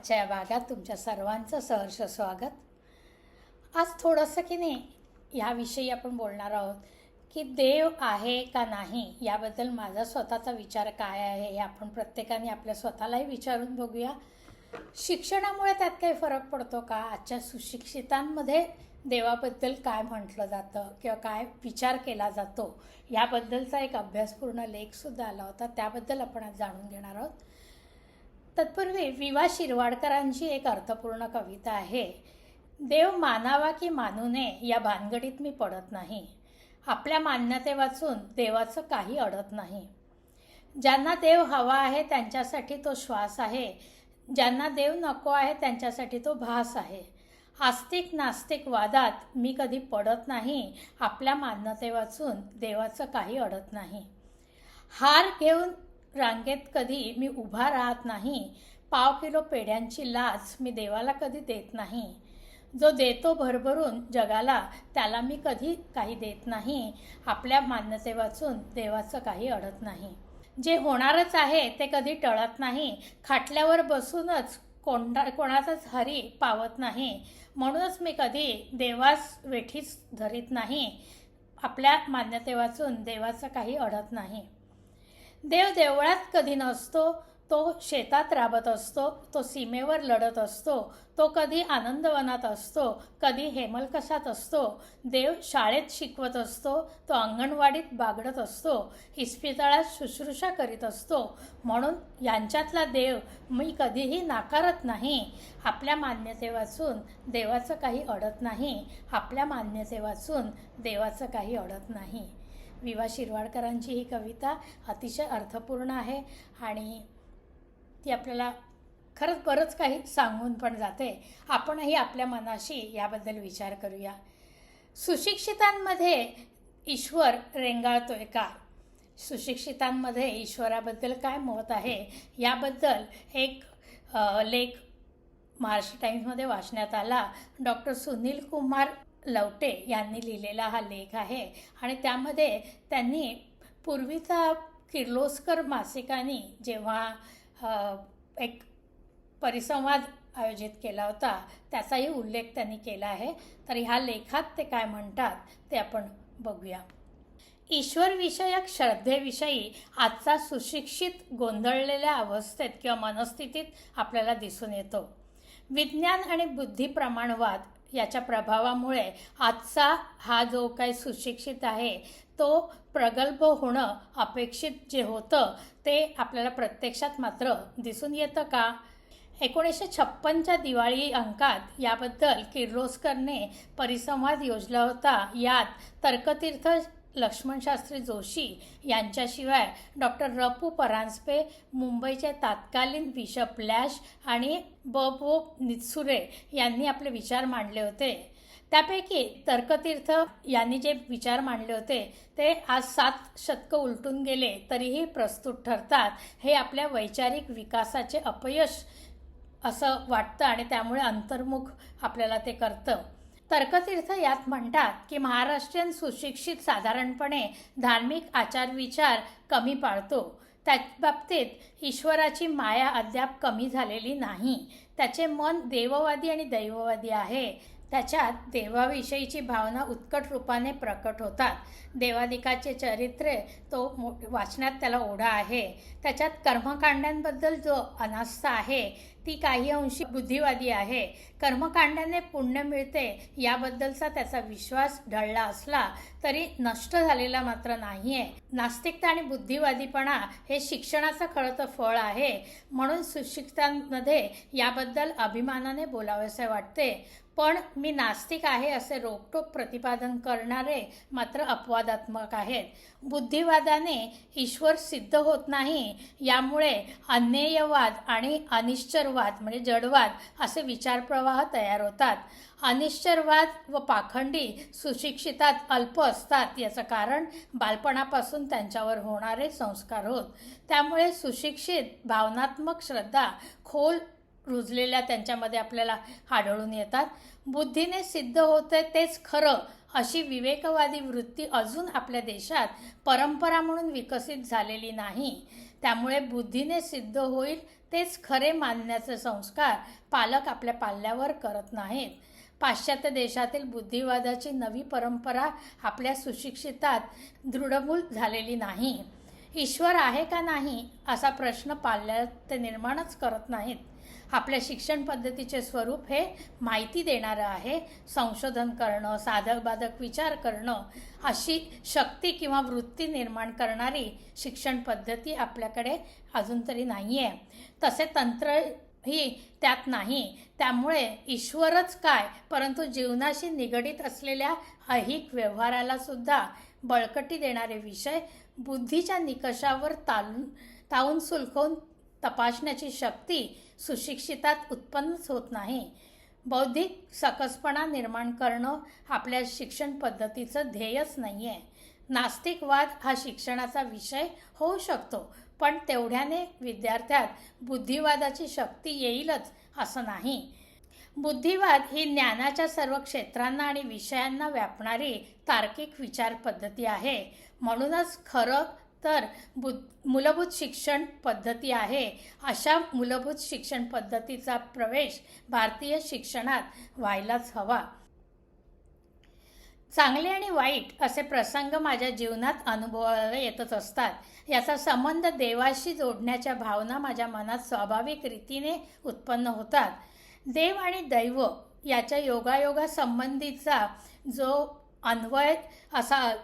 आजच्या या भागात तुमच्या सर्वांचं सहर्ष स्वागत. आज थोडंसं की नाही ह्याविषयी आपण बोलणार आहोत की देव आहे का नाही याबद्दल माझा स्वतःचा विचार काय आहे हे आपण प्रत्येकाने आपल्या स्वतःलाही विचारून बघूया. शिक्षणामुळे त्यात काही फरक पडतो का? आजच्या सुशिक्षितांमध्ये देवाबद्दल काय म्हटलं जातं किंवा काय विचार केला जातो? याबद्दलचा एक अभ्यासपूर्ण लेखसुद्धा आला होता त्याबद्दल आपण आज जाणून घेणार आहोत. तत्पूर्वी विवा शिरवाडकरांची एक अर्थपूर्ण कविता आहे. देव मानावा की मानू नये या भानगडीत मी पडत नाही. आपल्या मान्यते वाचून देवाचं काही अडत नाही. ज्यांना देव हवा आहे त्यांच्यासाठी तो श्वास आहे. ज्यांना देव नको आहे त्यांच्यासाठी तो भास आहे. आस्तिक नास्तिक वादात मी कधी पडत नाही. आपल्या मान्यते वाचून देवाचं काही अडत नाही. हार घेऊन रांगेत कधी मी उभा राहत नाही पाव किलो पेढ्यांची लाच मी देवाला कधी देत नाही. जो देतो भरभरून जगाला त्याला मी कधी काही देत नाही. आपल्या मान्यते वाचून देवाचं काही अडत नाही. जे होणारच आहे ते कधी टळत नाही. खाटल्यावर बसूनच कोणा कोणाचाच हरी पावत नाही. म्हणूनच मी कधी देवास वेठीच धरीत नाही. आपल्या मान्यते वाचून देवाचं काही अडत नाही. देव देवळात कधी नसतो तो शेतात राबत असतो तो सीमेवर लढत असतो तो कधी आनंदवनात असतो कधी हेमलकशात असतो. देव शाळेत शिकवत असतो तो अंगणवाडीत बागडत असतो इस्पितळात शुश्रूषा करीत असतो. म्हणून यांच्यातला देव मी कधीही नाकारत नाही. आपल्या मान्यते वाचून देवाचं काही अडत नाही. आपल्या मान्यते वाचून देवाचं काही अडत नाही. विवा शिरवाडकरांची ही कविता अतिशय अर्थपूर्ण आहे आणि ती आपल्याला खरंच बरंच काही सांगून पण जाते. आपणही आपल्या मनाशी याबद्दल विचार करूया. सुशिक्षितांमध्ये ईश्वर रेंगाळतोय का? सुशिक्षितांमध्ये ईश्वराबद्दल काय मत आहे? याबद्दल एक लेख महाराष्ट्र टाईम्समध्ये वाचण्यात आला. डॉक्टर सुनील कुमार लवटे यांनी लिहिलेला हा लेख आहे. आणि त्यामध्ये त्यांनी पूर्वीचा किर्लोस्कर मासिकाने जेव्हा एक परिसंवाद आयोजित केला होता त्याचाही उल्लेख त्यांनी केला आहे. तर ह्या लेखात ते काय म्हणतात ते आपण बघूया. ईश्वरविषयक श्रद्धेविषयी आजचा सुशिक्षित गोंधळलेल्या अवस्थेत किंवा मनस्थितीत आपल्याला दिसून येतो. विज्ञान आणि बुद्धिप्रमाणवाद याच्या प्रभावामुळे आजचा हा जो काही सुशिक्षित आहे तो प्रगल्भ होणं अपेक्षित जे होतं ते आपल्याला प्रत्यक्षात मात्र दिसून येतं का? एकोणीसशे छप्पनच्या दिवाळी अंकात याबद्दल किर्लोस्करने परिसंवाद योजला होता. यात तर्कतीर्थ लक्ष्मणशास्त्री जोशी यांच्याशिवाय डॉक्टर रपू परांजपे मुंबईचे तात्कालीन बिशप लॅश आणि बबो नित्सुरे यांनी आपले विचार मांडले होते. त्यापैकी तर्कतीर्थ यांनी जे विचार मांडले होते ते आज सात शतकं उलटून गेले तरीही प्रस्तुत ठरतात. हे आपल्या वैचारिक विकासाचे अपयश असं वाटतं आणि त्यामुळे अंतर्मुख आपल्याला ते करतं. तर्कतीर्थ यात म्हणतात की महाराष्ट्रीयन सुशिक्षित साधारणपणे धार्मिक आचार विचार कमी पाळतो. त्या बाबतीत ईश्वराची माया अद्याप कमी झालेली नाही. त्याचे मन देववादी आणि दैववादी आहे. त्याच्यात देवाविषयीची भावना उत्कट रूपाने प्रकट होतात. देवादिकाचे चरित्रे तो मो वाचण्यात त्याला ओढा आहे. त्याच्यात कर्मकांडांबद्दल जो अनास्था आहे ती काही अंशी बुद्धिवादी आहे. कर्मकांडाने पुण्य मिळते याबद्दलचा त्याचा विश्वास ढळला असला तरी नष्ट झालेला मात्र नाही आहे नास्तिकता आणि बुद्धिवादीपणा हे शिक्षणाचं खरं तर फळ आहे. म्हणून सुशिक्षितांमध्ये याबद्दल अभिमानाने बोलावेसे वाटते. पण मी नास्तिक आहे असे रोकटोक प्रतिपादन करणारे मात्र अपवादात्मक आहेत. बुद्धिवादाने ईश्वर सिद्ध होत नाही यामुळे अन्ययवाद आणि अनिश्चरवाद म्हणजे जडवाद असे विचारप्रवाह तयार होतात. अनिश्चरवाद व पाखंडी सुशिक्षितात अल्प असतात याचं कारण बालपणापासून त्यांच्यावर होणारे संस्कार होत. त्यामुळे सुशिक्षित भावनात्मक श्रद्धा खोल रुजलेल्या त्यांच्यामध्ये आपल्याला आढळून येतात. बुद्धीने सिद्ध होते तेच खरं अशी विवेकवादी वृत्ती अजून आपल्या देशात परंपरा म्हणून विकसित झालेली नाही. त्यामुळे बुद्धीने सिद्ध होईल तेच खरे मानण्याचे संस्कार पालक आपल्या पाल्यावर करत नाहीत. पाश्चात्य देशातील बुद्धिवादाची नवी परंपरा आपल्या सुशिक्षितात दृढमूल झालेली नाही. ईश्वर आहे का नाही असा प्रश्न पाल्यात ते निर्माणच करत नाहीत. आपल्या शिक्षण पद्धतीचे स्वरूप हे माहिती देणारं आहे. संशोधन करणं साधक बाधक विचार करणं अशी शक्ती किंवा वृत्ती निर्माण करणारी शिक्षण पद्धती आपल्याकडे अजून तरी नाही आहे तसे तंत्र ही त्यात नाही. त्यामुळे ईश्वरच काय? परंतु जीवनाशी निगडीत असलेल्या ऐहिक व्यवहाराला सुद्धा बळकटी देणारे विषय बुद्धीच्या निकषावर तालून तावून सुलकवून तपासण्याची शक्ती सुशिक्षितात उत्पन्नच होत नाही. बौद्धिक सकसपणा निर्माण करणं आपल्या शिक्षण पद्धतीचं ध्येयच नाही आहे नास्तिकवाद हा शिक्षणाचा विषय होऊ शकतो पण तेवढ्याने विद्यार्थ्यात बुद्धिवादाची शक्ती येईलच असं नाही. बुद्धिवाद ही ज्ञानाच्या सर्व क्षेत्रांना आणि विषयांना व्यापणारी तार्किक विचार पद्धती आहे. म्हणूनच खरं तर बु मूलभूत शिक्षण पद्धती आहे. अशा मूलभूत शिक्षण पद्धतीचा प्रवेश भारतीय शिक्षणात व्हायलाच हवा. चांगले आणि वाईट असे प्रसंग माझ्या जीवनात अनुभवायला येतच असतात. याचा संबंध देवाशी जोडण्याच्या भावना माझ्या मनात स्वाभाविक रीतीने उत्पन्न होतात. देव आणि दैव याच्या योगायोगासंबंधीचा जो अन्वय असा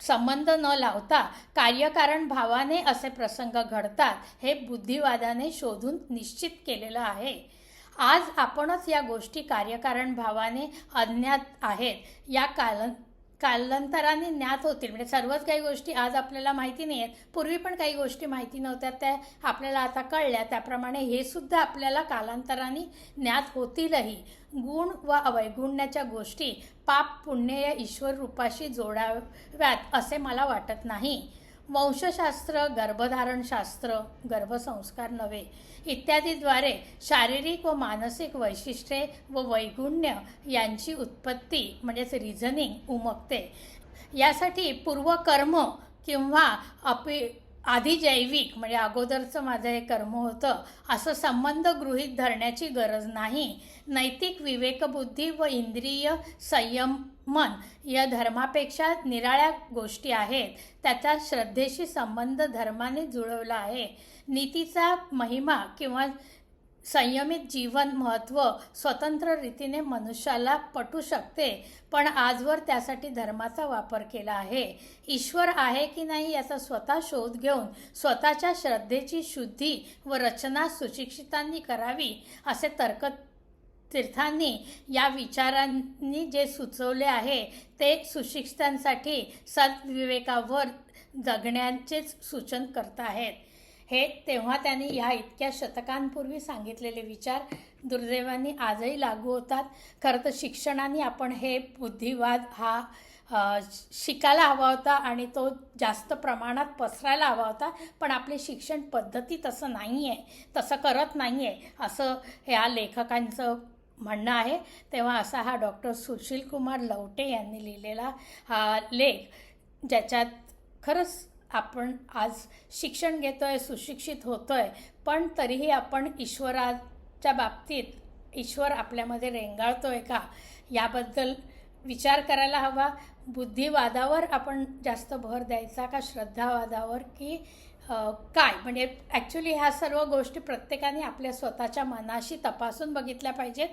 संबंध न लावता कार्यकारण भावाने असे प्रसंग घडतात हे बुद्धिवादाने शोधून निश्चित केलेलं आहे. आज आपणच या गोष्टी कार्यकारण भावाने अज्ञात आहेत. या काल कालांतराने ज्ञात होतील. म्हणजे सर्वच काही गोष्टी आज आपल्याला माहिती नाही आहेत पूर्वी पण काही गोष्टी माहिती नव्हत्या. त्या आपल्याला आता कळल्या. त्याप्रमाणे हे सुद्धा आपल्याला कालांतराने ज्ञात होतीलही. गुण व अवैगुण्याच्या गोष्टी पाप पुण्य या ईश्वर रूपाशी जोडाव्यात असे मला वाटत नाही. वंशशास्त्र गर्भधारणशास्त्र गर्भसंस्कार नव्हे इत्यादीद्वारे शारीरिक व मानसिक वैशिष्ट्ये व वैगुण्य यांची उत्पत्ती म्हणजेच रिझनिंग उमगते. यासाठी पूर्वकर्म किंवा अपि आधी जैविक म्हणजे अगोदरचं माझं हे कर्म होतं असं संबंध गृहीत धरण्याची गरज नाही. नैतिक विवेकबुद्धी व इंद्रिय संयमन या धर्मापेक्षा निराळ्या गोष्टी आहेत. त्याचा श्रद्धेशी संबंध धर्माने जुळवला आहे. नीतीचा महिमा किंवा संयमित जीवन महत्त्व स्वतंत्र रीतीने मनुष्याला पटू शकते. पण आजवर त्यासाठी धर्माचा वापर केला आहे. ईश्वर आहे की नाही याचा स्वतः शोध घेऊन स्वतःच्या श्रद्धेची शुद्धी व रचना सुशिक्षितांनी करावी असे तर्क तीर्थांनी या विचारांनी जे सुचवले आहे ते सुशिक्षितांसाठी सद्विवेकावर जगण्याचेच सूचन करत आहेत हे तेव्हा त्यांनी ह्या इतक्या शतकांपूर्वी सांगितलेले विचार दुर्दैवाने आजही लागू होतात. खरं तर शिक्षणाने आपण हे बुद्धिवाद हा शिकायला हवा होता आणि तो जास्त प्रमाणात पसरायला हवा होता पण आपली शिक्षण पद्धती तसं नाही आहे तसं करत नाही आहे असं ह्या लेखकांचं म्हणणं आहे. तेव्हा असा हा डॉक्टर सुशील कुमार लवटे यांनी लिहिलेला हा लेख ज्याच्यात खरंच आपण आज शिक्षण घेतो आहे सुशिक्षित होतो आहे पण तरीही आपण ईश्वराच्या बाबतीत ईश्वर आपल्यामध्ये रेंगाळतो आहे का? याबद्दल विचार करायला हवा. बुद्धिवादावर आपण जास्त भर द्यायचा का? श्रद्धावादावर की काय? म्हणजे ॲक्च्युली ह्या सर्व गोष्टी प्रत्येकाने आपल्या स्वतःच्या मनाशी तपासून बघितल्या पाहिजेत.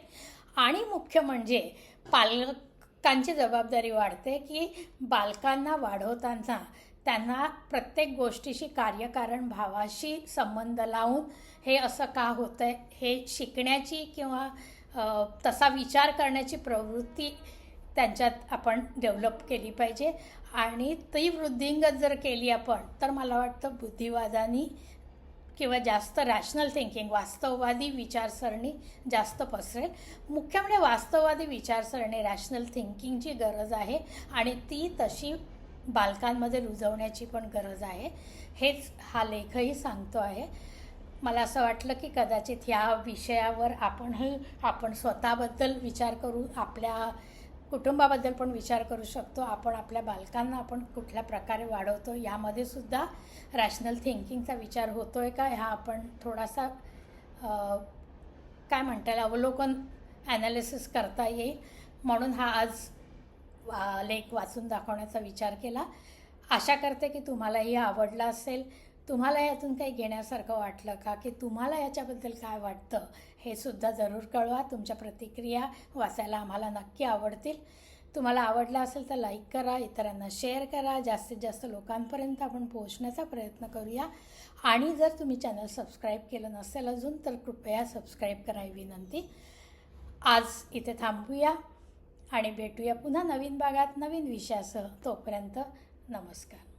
आणि मुख्य म्हणजे पालकांची जबाबदारी वाढते की बालकांना वाढवताना त्यांना प्रत्येक गोष्टीशी कार्यकारण भावाशी संबंध लावून हे असं का होतं आहे हे शिकण्याची किंवा तसा विचार करण्याची प्रवृत्ती त्यांच्यात आपण डेव्हलप केली पाहिजे. आणि ती वृद्धिंगत जर केली आपण तर मला वाटतं बुद्धिवादानी किंवा जास्त रॅशनल थिंकिंग वास्तववादी विचारसरणी जास्त पसरेल. मुख्य म्हणजे वास्तववादी विचारसरणी रॅशनल थिंकिंगची गरज आहे. आणि ती तशी बालकांमध्ये रुजवण्याची पण गरज आहे. हेच हा लेखही सांगतो आहे. मला असं वाटलं की कदाचित ह्या विषयावर आपणही आपण स्वतःबद्दल विचार करू आपल्या कुटुंबाबद्दल पण विचार करू शकतो. आपण आपल्या बालकांना आपण कुठल्या प्रकारे वाढवतो यामध्ये सुद्धा रॅशनल थिंकिंगचा विचार होतो आहे का? ह्या आपण थोडासा काय म्हणता येईल अवलोकन ॲनालिसिस करता येईल. म्हणून हा आज वा- लेख वाचून दाखवण्याचा विचार केला. आशा करते की तुम्हालाही आवडला असेल. तुम्हाला यातून काही घेण्यासारखं वाटलं का? की तुम्हाला याच्याबद्दल काय वाटतं? हे सुद्धा जरूर कळवा. तुमच्या प्रतिक्रिया वाचायला आम्हाला नक्की आवडतील. तुम्हाला आवडलं असेल तर लाईक करा इतरांना शेअर करा. जास्तीत जास्त लोकांपर्यंत आपण पोहोचण्याचा प्रयत्न करूया. आणि जर तुम्ही चॅनल सबस्क्राईब केलं नसेल अजून तर कृपया सबस्क्राईब करा ही विनंती. आज इथे थांबूया. आणि भेटूया पुन्हा नवीन भागात नवीन विषयासह. तोपर्यंत नमस्कार.